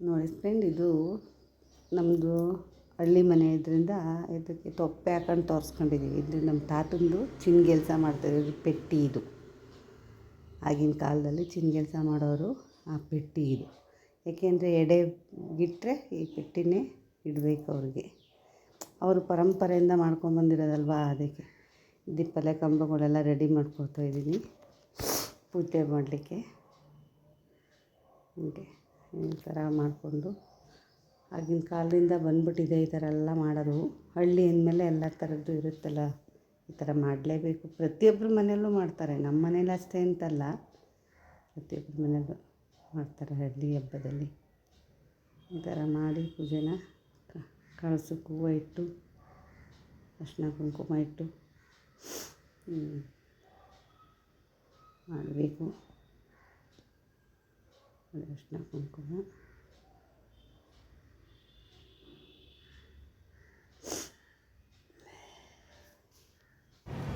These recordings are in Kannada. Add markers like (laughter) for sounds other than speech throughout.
ನೋಡಿ ಫ್ರೆಂಡ್ ಇದು ನಮ್ಮದು ಹಳ್ಳಿ ಮನೆ ಇದರಿಂದ ಇದಕ್ಕೆ ತೊಪ್ಪೆ ಹಾಕೊಂಡು ತೋರಿಸ್ಕೊಂಡಿದ್ದೀವಿ ಇದು ನಮ್ಮ ತಾತಂದು ಚಿನ್ನಗೆಲ್ಸ ಮಾಡ್ತಾಯಿದ್ರು ಪೆಟ್ಟಿ ಇದು. ಆಗಿನ ಕಾಲದಲ್ಲಿ ಚಿನ್ನಗೆಲ್ಸ ಮಾಡೋರು ಆ ಪೆಟ್ಟಿ ಇದು. ಏಕೆಂದರೆ ಎಡೆ ಬಿಟ್ಟರೆ ಈ ಪೆಟ್ಟಿನೇ ಇಡಬೇಕು ಅವ್ರಿಗೆ. ಅವರು ಪರಂಪರೆಯಿಂದ ಮಾಡ್ಕೊಂಬಂದಿರೋದಲ್ವಾ ಅದಕ್ಕೆ ದೀಪಲೆ ಕಂಬಗಳೆಲ್ಲ ರೆಡಿ ಮಾಡ್ಕೊಳ್ತಾ ಇದ್ದೀನಿ. ಪೂಜೆ ಮಾಡಲಿಕ್ಕೆ. ಹೀಗೆ. ಈ ಥರ ಮಾಡಿಕೊಂಡು ಆಗಿನ ಕಾಲದಿಂದ ಬಂದ್ಬಿಟ್ಟಿದೆ ಈ ಥರ ಎಲ್ಲ ಮಾಡೋದು. ಹಳ್ಳಿ ಅಂದಮೇಲೆ ಎಲ್ಲ ಥರದ್ದು ಇರುತ್ತಲ್ಲ, ಈ ಥರ ಮಾಡಲೇಬೇಕು. ಪ್ರತಿಯೊಬ್ಬರ ಮನೆಯಲ್ಲೂ ಮಾಡ್ತಾರೆ, ನಮ್ಮ ಮನೇಲಿ ಅಷ್ಟೇ ಅಂತಲ್ಲ. ಪ್ರತಿಯೊಬ್ಬರ ಮನೆಯಲ್ಲೂ ಮಾಡ್ತಾರೆ ಹಳ್ಳಿ ಹಬ್ಬದಲ್ಲಿ. ಈ ಥರ ಮಾಡಿ ಪೂಜೆನ ಕಳಸಕ್ಕೆ ಹೂವು ಇಟ್ಟು, ಅರ್ಶಿನ ಕುಂಕುಮ ಇಟ್ಟು ಮಾಡಬೇಕು. ಅರಿಶಿನ ಕುಂಕುಮ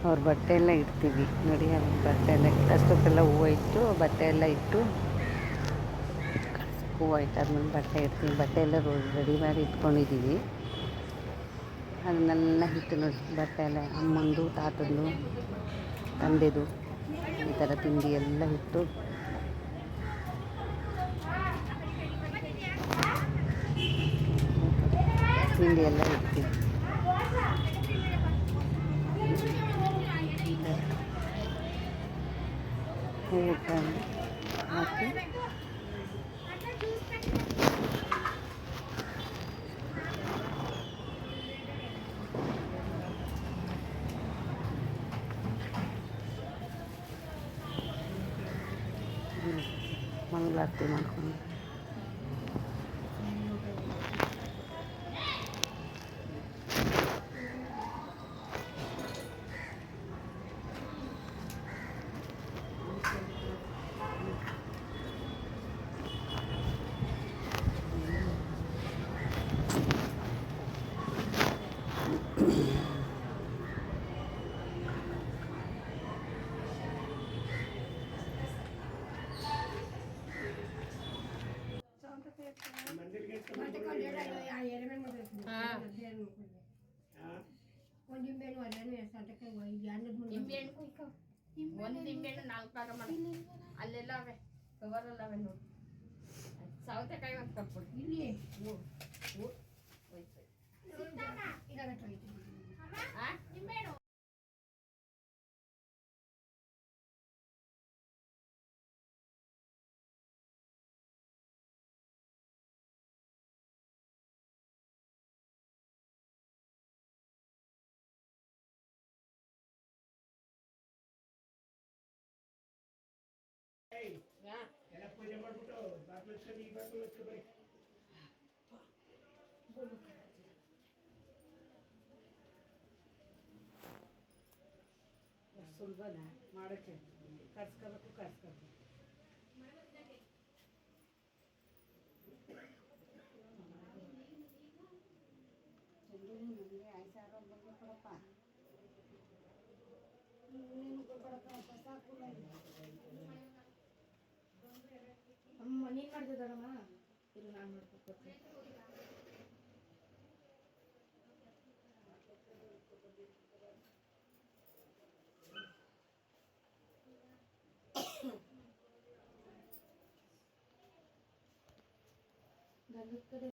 ಅವ್ರ ಬಟ್ಟೆ ಎಲ್ಲ ಇಡ್ತೀವಿ. ನೋಡಿ, ಅವ್ರ ಬಟ್ಟೆ ಎಲ್ಲ ಅಷ್ಟೊತ್ತೆಲ್ಲ ಹೂವು ಇಟ್ಟು ಬಟ್ಟೆ ಎಲ್ಲ ಇಟ್ಟು ಹೂವು ಇಟ್ಟಾದ್ಮೇಲೆ ಬಟ್ಟೆ ಇಡ್ತೀವಿ. ಬಟ್ಟೆ ಎಲ್ಲ ರೆಡಿ ಮಾಡಿ ಇಟ್ಕೊಂಡಿದ್ದೀವಿ. ಅದನ್ನೆಲ್ಲ ಇಟ್ಟು ನೋಡಿ, ಬಟ್ಟೆ ಎಲ್ಲ ಅಮ್ಮಂದು, ತಾತಂದು, ತಂದೆದು, ಈ ಥರ ತಿಂಡಿ ಎಲ್ಲ ಇಟ್ಟು ತಿಂಡಿ ಎಲ್ಲ ಇಡ್ತೀವಿ ಹೂವು ತಂದು ಹಾಕಿ ಮಂಗಳಾರತಿ ಮಾಡ್ಕೊಂಡು ಒಂದು ನಿಂಬೆಹಣ್ಣು ನಾಲ್ಕು ಭಾಗ ಮಾಡಿ ಅಲ್ಲೆಲ್ಲ ಅವೆ ಕವರಲ್ಲಿ ಅವೆ ನೋಡಿ ಸೌತೆಕಾಯಿ ಒಂದು ಕಟ್ಬಿಡು ಇಲ್ಲಿ ಸುಲಭನ? ಮಾಡೋಕ್ಕೆ. ಕರ್ಸ್ಕೋಬೇಕು ಕರ್ಸ್ಕೋಬೇಕು. ನನಗೆ ಐದು ಸಾವಿರ ಬಂದು ಕೊಡಪ್ಪ. ನೀನು ಕೊಡಪ್ಪ ಸಾಕು ಅಮ್ಮ ನೀನು ಮಾಡ್ತಿದ್ದಾರಮ್ಮ ಇರು ನಾನು ಮಾಡ್ಕೊಡ್ತೀನಿ ಗಂಧದ (coughs)